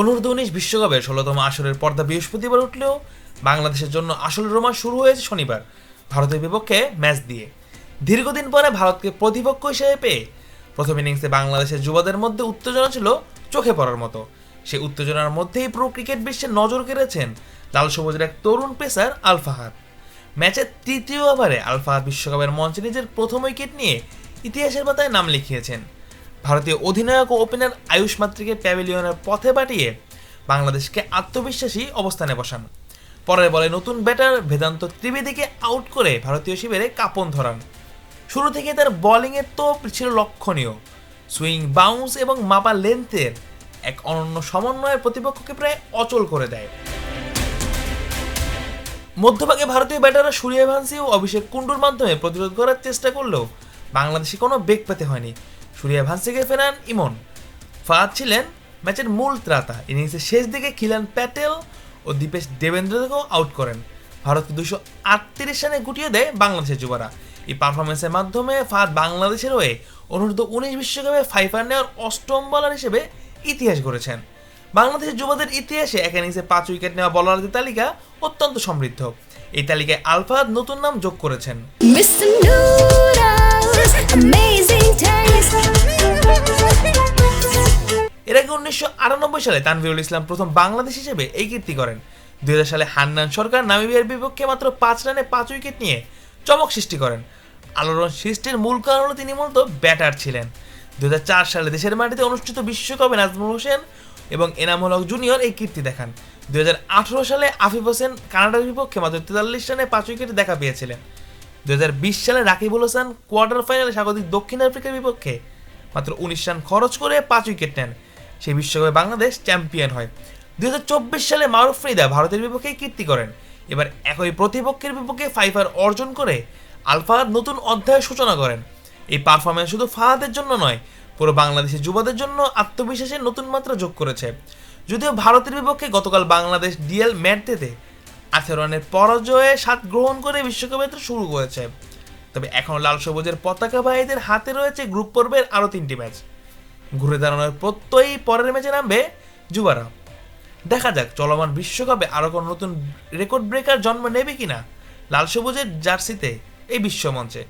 অনূর্ধ্ব উনিশ বিশ্বকাপের ষোলোতম আসরের পর্দা বৃহস্পতিবার উঠলেও বাংলাদেশের জন্য আসল রোমাঞ্চ শুরু হয়েছে শনিবার, ভারতের বিপক্ষে ম্যাচ দিয়ে। দীর্ঘদিন পরে ভারতকে প্রতিপক্ষ হিসেবে পেয়ে প্রথম ইনিংসে বাংলাদেশের যুবদের মধ্যে উত্তেজনা ছিল চোখে পড়ার মতো। সেই উত্তেজনার মধ্যেই পুরো ক্রিকেট বিশ্বে নজর কেড়েছেন লাল সবুজের এক তরুণ পেসার আলফাহাদ ম্যাচের তৃতীয় ওভারে আলফাহাদ বিশ্বকাপের মঞ্চে নিজের প্রথম উইকেট নিয়ে ইতিহাসের পাতায় নাম লিখিয়েছেন। ভারতীয় অধিনায়ক ও ওপেনার আয়ুষ মাত্রিকে প্যাভিলিয়নের পথে পাঠিয়ে বাংলাদেশকে আত্মবিশ্বাসী অবস্থানে বসান। পরের বলে নতুন ব্যাটার বেদান্ত ত্রিবেদীকে আউট করে ভারতীয় শিবিরে কাপন ধরান। শুরু থেকে তার বোলিংয়ের তো ছিল লক্ষণীয়। সুইং বাউন্স এবং মাপা লেন্থের এক অনন্য সমন্বয়ের প্রতিপক্ষকে প্রায় অচল করে দেয়। মধ্যভাগে ভারতীয় ব্যাটাররা সূর্যভান্সি ও অভিষেক কুণ্ডুর মাধ্যমে প্রতিরোধ করার চেষ্টা করলেও বাংলাদেশে কোনো বেগ পেতে হয়নি। সূর্যভান্সিকে ফেরান ইমন। ফাহাদ ছিলেন ম্যাচের মূল ত্রাতা। ইনিংসের শেষ দিকে খিলান প্যাটেল ও দীপেশ দেবেন্দ্রকেও আউট করেন। ভারতকে দুশো আটত্রিশ রানে গুটিয়ে দেয় বাংলাদেশের যুবরা। এই পারফরমেন্সের মাধ্যমে ফাহাদ বাংলাদেশের হয়ে অনূর্ধ্ব উনিশ বিশ্বকাপে ফাইফার নেওয়ার অষ্টম বলার হিসেবে ইতিহাস গড়েছেন। বাংলাদেশের যুবদের ইতিহাসে এক ইনিংসে পাঁচ উইকেট নেওয়া বলারদের তালিকা অত্যন্ত সমৃদ্ধ। এই তালিকায় আলফাদ নতুন নাম যোগ করেছেন। উনিশশো আটানব্বই সালে তানভীরুল ইসলাম প্রথম বাংলাদেশ হিসেবে এই কীর্তি করেন। দুই সালে হান্নান সরকার নামিবিয়ার বিপক্ষে মাত্র পাঁচ রানে পাঁচ উইকেট নিয়ে চমক সৃষ্টি করেন। আলোড়ন সৃষ্টির মূল কারণ হলো তিনি মূলত ব্যাটার ছিলেন। দুহাজার চার সালে দেশের মাটিতে অনুষ্ঠিত বিশ্বকাপে নাজমুল হোসেন এবং এনামুল হক জুনিয়র এই কীর্তি দেখান। দুই হাজার আঠারো সালে আফিফ হোসেন কানাডার বিপক্ষে মাত্র তেতাল্লিশ রানে পাঁচ উইকেটে দেখা পেয়েছিলেন। দুই হাজার বিশ সালে রাকিবুল হাসান কোয়ার্টার ফাইনালে স্বাগতিক দক্ষিণ আফ্রিকার বিপক্ষে মাত্র উনিশ রান খরচ করে পাঁচ উইকেট নেন। সেই বিশ্বকাপে বাংলাদেশ চ্যাম্পিয়ন হয়। দুই সালে মারুফ ফ্রিদা ভারতের বিপক্ষে কীর্তি করেন। এবার একই প্রতিপক্ষের বিপক্ষে ফাইফার অর্জন করে আলফাহাদ নতুন অধ্যায়ের সূচনা করেন। এই পারফরমেন্স শুধু ফাহাদের জন্য নয়, পুরো বাংলাদেশের যুবদের জন্য আত্মবিশ্বাসের নতুন মাত্রা যোগ করেছে। যদিও ভারতের বিপক্ষে গতকাল বাংলাদেশ ডিএল ম্যাট দিতে আঠেরো রানের পরাজয়ে সাত গ্রহণ করে বিশ্বকাপ শুরু করেছে। তবে এখন লাল সবুজের পতাকা বাহীদের হাতে রয়েছে গ্রুপ পর্বের আরও তিনটি ম্যাচ। ঘুরে দাঁড়ানোর প্রত্যয়ই পরের ম্যাচে নামবে যুবারা। দেখা যাক, চলমান বিশ্বকাপে আরও কোনো নতুন রেকর্ড ব্রেকার জন্ম নেবে কিনা লাল সবুজের জার্সিতে এই বিশ্বমঞ্চে।